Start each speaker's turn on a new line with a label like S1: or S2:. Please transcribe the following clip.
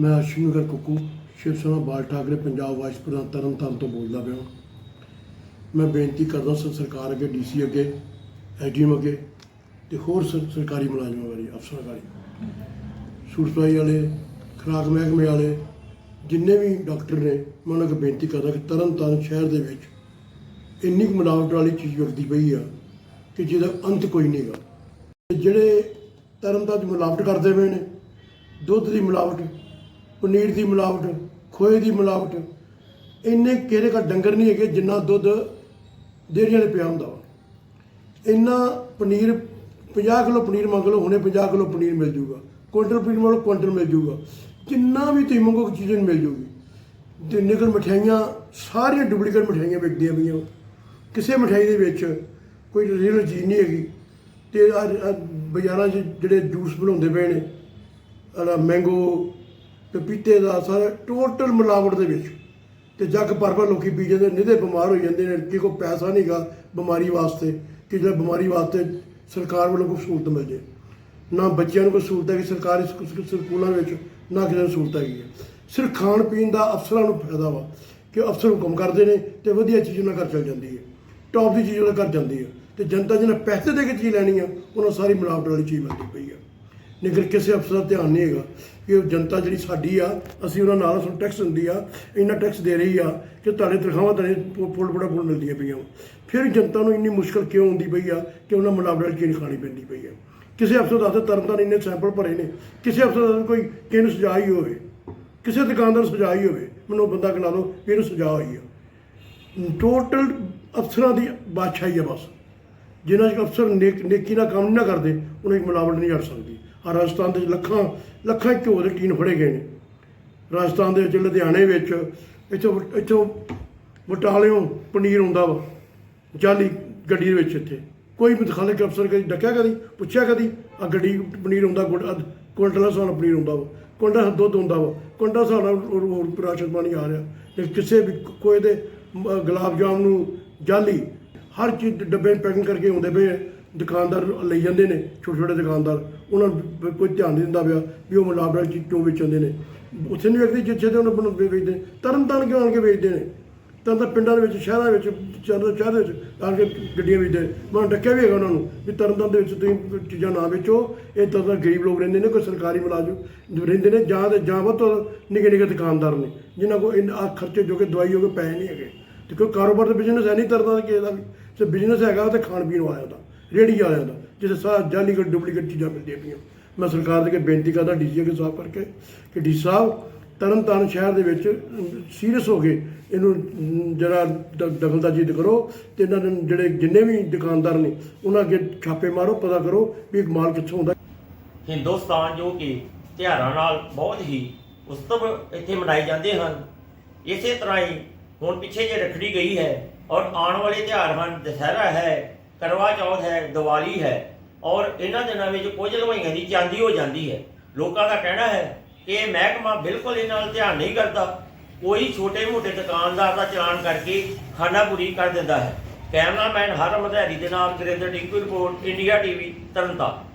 S1: ਮੈਂ ਅਸ਼ਵਨੀਗਰ ਕੁੱਕੂ ਸ਼ਿਵ ਸੈਨਾ ਬਾਲ ਠਾਕਰੇ, ਪੰਜਾਬ ਵਾਈਸ ਪ੍ਰਧਾਨ ਤਰਨਤਾਰਨ ਤੋਂ ਬੋਲਦਾ ਪਿਆ ਹਾਂ। ਮੈਂ ਬੇਨਤੀ ਕਰਦਾ ਸਰ ਸਰਕਾਰ ਅੱਗੇ ਡੀਸੀ ਅੱਗੇ ਐਡੀਐਮ ਅੱਗੇ ਤੇ ਹੋਰ ਸਰ- ਸਰਕਾਰੀ ਮੁਲਾਜ਼ਮਾਂ ਬਾਰੇ ਅਫਸਰਾਂ ਬਾਰੇ ਸੂਟ ਸਫ਼ਾਈ ਵਾਲੇ, ਖੁਰਾਕ ਮਹਿਕਮੇ ਵਾਲੇ, ਜਿੰਨੇ ਵੀ ਡਾਕਟਰ ਨੇ, ਮੈਂ ਉਹਨਾਂ ਅੱਗੇ ਬੇਨਤੀ ਕਰਦਾ ਕਿ ਤਰਨਤਾਰਨ ਸ਼ਹਿਰ ਦੇ ਵਿੱਚ ਇੰਨੀ ਕੁ ਮਿਲਾਵਟ ਵਾਲੀ ਚੀਜ਼ ਵਿਕਦੀ ਪਈ ਆ ਕਿ ਜਿਹਦਾ ਅੰਤ ਕੋਈ ਨਹੀਂਗਾ ਤੇ ਜਿਹੜੇ ਤਰਨਤਾਰਨ 'ਚ ਮਿਲਾਵਟ ਕਰਦੇ ਪਏ ਨੇ, ਦੁੱਧ ਦੀ ਮਿਲਾਵਟ ਪਨੀਰ ਦੀ ਮਿਲਾਵਟ, ਖੋਏ ਦੀ ਮਿਲਾਵਟ, ਇੰਨੇ ਕਿਹੜੇ ਕਾ ਡੰਗਰ ਨਹੀਂ ਹੈਗੇ ਜਿੰਨਾ ਦੁੱਧ ਡੇਅਰੀਆਂ ਦੇ ਪਿਆ ਹੁੰਦਾ ਵਾ। ਇੰਨਾ ਪਨੀਰ 50 ਕਿਲੋ ਪਨੀਰ ਮੰਗ ਲਓ, ਹੁਣੇ 50 ਕਿਲੋ ਪਨੀਰ ਮਿਲ ਜੂਗਾ। ਕੁਇੰਟਲ ਪਨੀਰ ਮੰਗ ਲਓ ਕੁਇੰਟਲ ਮਿਲ ਜੂਗਾ। ਜਿੰਨਾ ਵੀ ਤੁਸੀਂ ਮੰਗੋ ਚੀਜ਼ਾਂ ਮਿਲ ਜੂਗੀ। ਤੇ ਨਿਕਲ ਮਠਿਆਈਆਂ, ਸਾਰੀਆਂ ਡੁਪਲੀਕੇਟ ਮਠਿਆਈਆਂ ਵਿਕਦੀਆਂ ਪਈਆਂ ਕਿਸੇ ਮਠਿਆਈ ਦੇ ਵਿੱਚ ਕੋਈ ਰੀਅਲ ਚੀਜ਼ ਨਹੀਂ ਹੈਗੀ। ਤੇ ਅੱਜ ਬਾਜ਼ਾਰਾਂ 'ਚ ਜਿਹੜੇ ਜੂਸ ਬਣਾਉਂਦੇ ਪਏ ਨੇ ਮੈਂਗੋ ਪਪੀਤੇ ਦਾ ਸਾਰਾ ਟੋਟਲ ਮਿਲਾਵਟ ਦੇ ਵਿੱਚ। ਤੇ ਜੱਗ ਭਰ ਭਰ ਲੋਕੀ ਪੀ ਜਾਂਦੇ, ਨਿਧੇ ਬਿਮਾਰ ਹੋ ਜਾਂਦੇ ਨੇ, ਕਿ ਕੋਈ ਪੈਸਾ ਨਹੀਂਗਾ ਬਿਮਾਰੀ ਵਾਸਤੇ, ਕਿ ਜਿਹੜਾ ਬਿਮਾਰੀ ਵਾਸਤੇ ਸਰਕਾਰ ਵੱਲੋਂ ਕੋਈ ਸਹੂਲਤ ਮਿਲ ਜੇ। ਨਾ ਬੱਚਿਆਂ ਨੂੰ ਕੋਈ ਸਹੂਲਤ ਹੈ ਕਿ ਸਰਕਾਰੀ ਸਕੂ- ਸਕੂ- ਸਕੂਲਾਂ ਵਿੱਚ, ਨਾ ਕਿਸੇ ਨੂੰ ਸਹੂਲਤ ਹੈਗੀ ਹੈ। ਸਿਰਫ ਖਾਣ ਪੀਣ ਦਾ ਅਫਸਰਾਂ ਨੂੰ ਫਾਇਦਾ ਵਾ, ਕਿ ਅਫਸਰ ਹੁਕਮ ਕਰਦੇ ਨੇ ਤੇ ਵਧੀਆ ਚੀਜ਼ ਉਹਨਾਂ ਘਰ ਚੱਲ ਜਾਂਦੀ ਹੈ। ਟੌਪ ਦੀ ਚੀਜ਼ ਉਹਨਾਂ ਘਰ ਜਾਂਦੀ ਹੈ। ਤੇ ਜਨਤਾ ਜਿਹਨੇ ਪੈਸੇ ਦੇ ਕੇ ਚੀਜ਼ ਲੈਣੀ ਆ, ਉਹਨਾਂ ਸਾਰੀ ਮਿਲਾਵਟ ਵਾਲੀ ਚੀਜ਼ ਮਿਲਦੀ ਪਈ ਆ। ਲੇਕਿਨ ਕਿਸੇ ਅਫਸਰ ਦਾ ਧਿਆਨ ਨਹੀਂ ਹੈਗਾ ਕਿ ਉਹ ਜਨਤਾ ਜਿਹੜੀ ਸਾਡੀ ਆ, ਅਸੀਂ ਉਹਨਾਂ ਨਾਲ ਸਾਨੂੰ ਟੈਕਸ ਹੁੰਦੀ ਆ, ਇੰਨਾ ਟੈਕਸ ਦੇ ਰਹੀ ਆ ਕਿ ਤੁਹਾਡੇ ਤਨਖਾਹਾਂ ਤੁਹਾਡੇ ਫੁੱਲ ਬੜਾ ਫੁੱਲ ਮਿਲਦੀਆਂ ਪਈਆਂ। ਫਿਰ ਜਨਤਾ ਨੂੰ ਇੰਨੀ ਮੁਸ਼ਕਲ ਕਿਉਂ ਹੁੰਦੀ ਪਈ ਆ ਕਿ ਉਹਨਾਂ ਮਿਲਾਵਟ ਵਾਲੀ ਚੀਜ਼ ਖਾਣੀ ਪੈਂਦੀ ਪਈ ਆ? ਕਿਸੇ ਅਫਸਰ ਦਾ ਤਾਂ ਤਰਨਤਾਰਨ ਇੰਨੇ ਸੈਂਪਲ ਭਰੇ ਨੇ, ਕਿਸੇ ਅਫਸਰ ਦਾ ਕੋਈ ਕਿਸੇ ਨੂੰ ਸਜ਼ਾ ਹੀ ਹੋਵੇ, ਕਿਸੇ ਦੁਕਾਨਦਾਰ ਨੂੰ ਸਜ਼ਾ ਹੀ ਹੋਵੇ, ਮੈਨੂੰ ਉਹ ਬੰਦਾ ਗਿਣਾ ਲਓ ਇਹਨੂੰ ਸਜ਼ਾ ਹੋਈ ਆ। ਟੋਟਲ ਅਫਸਰਾਂ ਦੀ ਬਾਦਸ਼ਾਹੀ ਆ ਬਸ। ਜਿਨ੍ਹਾਂ ਚ ਅਫਸਰ ਨੇਕ, ਨੇਕੀ ਨਾਲ ਕੰਮ ਨਾ ਕਰਦੇ, ਉਹਨਾਂ ਦੀ ਮਿਲਾਵਟ ਨਹੀਂ ਹਟ ਸਕਦੀ। ਆ ਰਾਜਸਥਾਨ ਦੇ ਲੱਖਾਂ ਲੱਖਾਂ ਘਿਓ ਦੇ ਟੀਨ ਫੜੇ ਗਏ ਨੇ। ਰਾਜਸਥਾਨ ਦੇ ਵਿੱਚ ਲੁਧਿਆਣੇ ਵਿੱਚ, ਇੱਥੋਂ ਇੱਥੋਂ ਬਟਾਲਿਓਂ ਪਨੀਰ ਹੁੰਦਾ ਵਾ ਜਾਲੀ ਗੱਡੀ ਦੇ ਵਿੱਚ ਇੱਥੇ। ਕੋਈ ਵੀ ਮੁਤਖਾਲਕ ਅਫਸਰ ਕਦੀ ਡੱਕਿਆ ਕਦੀ, ਪੁੱਛਿਆ ਕਦੀ ਆ ਗੱਡੀ ਪਨੀਰ ਹੁੰਦਾ ਕੁਇੰਟਲ ਹਿਸਾਬ ਨਾਲ ਪਨੀਰ ਹੁੰਦਾ ਵਾ। ਕੁਇੰਟਲ ਦੁੱਧ ਹੁੰਦਾ ਵਾ, ਕੁਇੰਟਲ ਹਿਸਾਬ ਨਾਲ ਹੋਰ- ਰਾਸ਼ਨ ਪਾਣੀ ਆ ਰਿਹਾ। ਤੇ ਕਿਸੇ ਵੀ ਕੋਈ ਦੇ ਗੁਲਾਬ ਜਾਮ ਨੂੰ ਜਾਲੀ, ਹਰ ਚੀਜ਼ ਦੇ ਡੱਬੇ ਪੈਕਿੰਗ ਕਰਕੇ ਆਉਂਦੇ ਪਏ ਦੁਕਾਨਦਾਰ ਲਈ ਜਾਂਦੇ ਨੇ, ਛੋਟੇ ਛੋਟੇ ਦੁਕਾਨਦਾਰ, ਉਹਨਾਂ ਨੂੰ ਕੋਈ ਧਿਆਨ ਨਹੀਂ ਦਿੰਦਾ ਪਿਆ ਵੀ ਉਹ ਮਿਲਾਵਟ ਚੀਜ਼ ਕਿਉਂ ਵੇਚਦੇ ਨੇ। ਉੱਥੇ ਨਹੀਂ ਵੇਚਦੇ ਜਿੱਥੇ ਦੇ ਉਹਨਾਂ ਨੂੰ ਵੇਚਦੇ ਤਰਨ ਤਾਰਨ ਕਿਉਂ ਆਣ ਕੇ ਵੇਚਦੇ ਨੇ? ਤਾਂ ਤਾਂ ਪਿੰਡਾਂ ਦੇ ਵਿੱਚ, ਸ਼ਹਿਰਾਂ ਵਿੱਚ, ਚੰਦ ਸ਼ਹਿਰ ਦੇ ਵਿੱਚ ਆਣ ਕੇ ਗੱਡੀਆਂ ਵੇਚਦੇ ਨੇ। ਮੈਂ ਡੱਕਿਆ ਵੀ ਹੈਗਾ ਉਹਨਾਂ ਨੂੰ ਵੀ ਤਰਨ ਤਾਰਨ ਦੇ ਵਿੱਚ ਤੁਸੀਂ ਚੀਜ਼ਾਂ ਨਾ ਵੇਚੋ, ਇਹ ਤਾਂ ਤਾਂ ਗਰੀਬ ਲੋਕ ਰਹਿੰਦੇ ਨੇ, ਕੋਈ ਸਰਕਾਰੀ ਮੁਲਾਜ਼ਮ ਰਹਿੰਦੇ ਨੇ, ਜਾਂ ਤੇ ਜਾਂ ਬਹੁਤ ਨਿੱਕੇ ਨਿੱਕੇ ਦੁਕਾਨਦਾਰ ਨੇ, ਜਿਨ੍ਹਾਂ ਕੋਲ ਆ ਖਰਚੇ ਜੋ ਕਿ ਦਵਾਈ ਹੋ ਕੇ ਪੈਸੇ ਨਹੀਂ ਹੈਗੇ। ਤੇ ਕੋਈ ਕਾਰੋਬਾਰ ਦਾ ਬਿਜ਼ਨਸ ਹੈ ਨਹੀਂ ਤਰਦਾ ਕਿਸੇ ਦਾ ਵੀ। ਤੇ ਬਿਜ਼ਨਸ ਹੈਗਾ ਤੇ ਖਾਣ ਪੀਣ ਵਾਲਾ ਦਾ ਰੇੜੀ ਵਾਲਿਆਂ ਦਾ ਜਿੱਥੇ ਸਾਰਾ ਜਾਲੀ ਕੋਈ ਡੁਪਲੀਕੇਟ ਚੀਜ਼ਾਂ ਮਿਲਦੀਆਂ ਪਈਆਂ। ਮੈਂ ਸਰਕਾਰ ਦੇ ਅੱਗੇ ਬੇਨਤੀ ਕਰਦਾ ਡੀਸੀ ਅੱਗੇ ਸਾਫ਼ ਕਰਕੇ ਕਿ ਡੀ ਸਾਹਿਬ ਤਰਨਤਾਰਨ ਸ਼ਹਿਰ ਦੇ ਵਿੱਚ ਸੀਰੀਅਸ ਹੋ ਕੇ ਇਹਨੂੰ ਅਮ, ਜਿਹੜਾ ਦ- ਕਰੋ ਤੇ ਇਹਨਾਂ ਦੇ ਜਿਹੜੇ ਜਿੰਨੇ ਵੀ ਦੁਕਾਨਦਾਰ ਨੇ ਉਹਨਾਂ ਅੱਗੇ ਛਾਪੇ ਮਾਰੋ ਪਤਾ ਕਰੋ ਵੀ ਇਹ ਮਾਲ ਕਿੱਥੋਂ ਹੁੰਦਾ
S2: ਹਿੰਦੁਸਤਾਨ ਜੋ ਕਿ ਤਿਉਹਾਰਾਂ ਨਾਲ ਬਹੁਤ ਹੀ ਉਤਸਵ ਇੱਥੇ ਮਨਾਏ ਜਾਂਦੇ ਹਨ ਇਸੇ ਤਰ੍ਹਾਂ ਹੀ ਹੁਣ ਪਿੱਛੇ ਜੇ ਰੱਖੜੀ ਗਈ ਹੈ ਔਰ ਆਉਣ ਵਾਲੇ ਤਿਉਹਾਰ ਹਨ ਦੁਸਹਿਰਾ ਹੈ ਕਰਵਾ ਚੌਥ ਹੈ, ਦੀਵਾਲੀ ਹੈ ਔਰ ਇਹਨਾਂ ਦਿਨਾਂ ਵਿੱਚ ਕੁਝ ਲਵਾਈਆਂ ਦੀ ਚਾਂਦੀ ਹੋ ਜਾਂਦੀ ਹੈ। ਲੋਕਾਂ ਦਾ ਕਹਿਣਾ ਹੈ ਕਿ ਇਹ ਮਹਿਕਮਾ ਬਿਲਕੁਲ ਇਹਨਾਂ ਨਾਲ ਧਿਆਨ ਨਹੀਂ ਕਰਦਾ। ਕੋਈ ਛੋਟੇ-ਮੋਟੇ ਦੁਕਾਨਦਾਰ ਦਾ ਚਲਾਨ ਕਰਕੇ ਖਾਨਾਪੂਰੀ ਕਰ ਦਿੰਦਾ ਹੈ। ਕੈਮਰਾਮੈਨ ਹਰ ਮਧਿਆਰੀ ਦੇ ਨਾਲ Gurinder Tinku report, India TV, Tarn Taran.